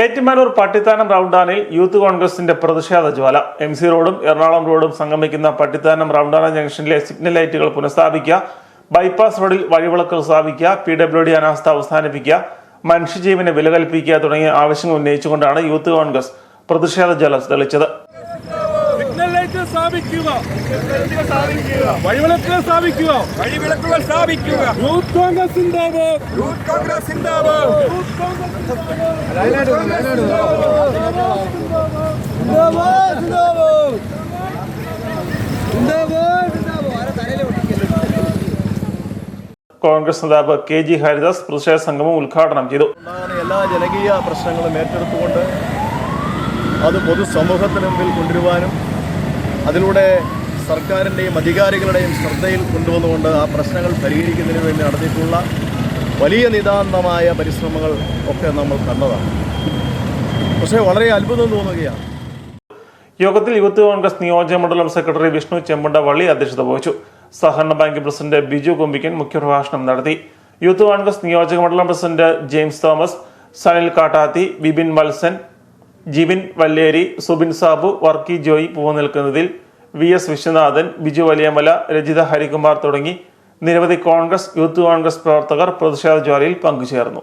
Ettumanoor Pattithanam റൗണ്ടാനിൽ youth കോൺഗ്രസിന്റെ പ്രതിഷേധ ജ്വാല. M C റോഡും എറണാകുളം റോഡും സംഗമിക്കുന്ന പട്ടിത്താനം റൗണ്ടാന ജംഗ്ഷനിലെ സിഗ്നൽ ലൈറ്റുകൾ പുനഃസ്ഥാപിക്കുക. ബൈപ്പാസ് റോഡിൽ വഴിവിളക്കുകൾ സ്ഥാപിക്കുക. പി ഡബ്ല്യു ഡി അനാസ്ഥ അവസാനിപ്പിക്കുക. മനുഷ്യജീവനെ വിലകൽപ്പിക്കുക തുടങ്ങിയ ആവശ്യങ്ങൾ ഉന്നയിച്ചുകൊണ്ടാണ് യൂത്ത് കോൺഗ്രസ് പ്രതിഷേധ ജ്വല തെളിച്ചത്. സ്ഥാപിക്കുക. വഴിവിളക്കുകൾ സ്ഥാപിക്കുക. വഴിവിളക്കുകൾ സ്ഥാപിക്കുക. യൂത്ത് കോൺഗ്രസ് യൂത്ത് കോൺഗ്രസ് കോൺഗ്രസ് നേതാവ് കെ ജി ഹരിദാസ് പ്രതിഷേധ സംഗമം ഉദ്ഘാടനം ചെയ്തു. എല്ലാ ജനകീയ പ്രശ്നങ്ങളും ഏറ്റെടുത്തുകൊണ്ട് അത് പൊതുസമൂഹത്തിന് മുമ്പിൽ കൊണ്ടുവരുവാനും അതിലൂടെ സർക്കാരിന്റെയും അധികാരികളുടെയും ശ്രദ്ധയിൽ കൊണ്ടുവന്നുകൊണ്ട് ആ പ്രശ്നങ്ങൾ പരിഹരിക്കുന്നതിന് വേണ്ടി നടത്തിയിട്ടുള്ള വലിയ നിതാന്തമായ പരിശ്രമങ്ങൾ ഒക്കെ നമ്മൾ കണ്ടതാണ്. പക്ഷേ വളരെ അത്ഭുതം തോന്നുകയാണ്. യോഗത്തിൽ യൂത്ത് കോൺഗ്രസ് നിയോജക മണ്ഡലം സെക്രട്ടറി വിഷ്ണു ചെമ്പുണ്ടവള്ളി അധ്യക്ഷത വഹിച്ചു. സഹകരണ ബാങ്ക് പ്രസിഡന്റ് ബിജു കൊമ്പിക്കൻ മുഖ്യപ്രഭാഷണം നടത്തി. യൂത്ത് കോൺഗ്രസ് നിയോജക മണ്ഡലം president James Thomas Sanil Kattathi Bibin Mathsan Jibin Valleri Subin Sabu Varkey Joy പൂവനിൽക്കുന്നതിൽ V S Viswanathan Biju Valiyamala Rajitha Harikumar തുടങ്ങി നിരവധി കോൺഗ്രസ് യൂത്ത് കോൺഗ്രസ് പ്രവർത്തകർ പ്രതിഷേധ ജ്വാലയിൽ പങ്കുചേർന്നു.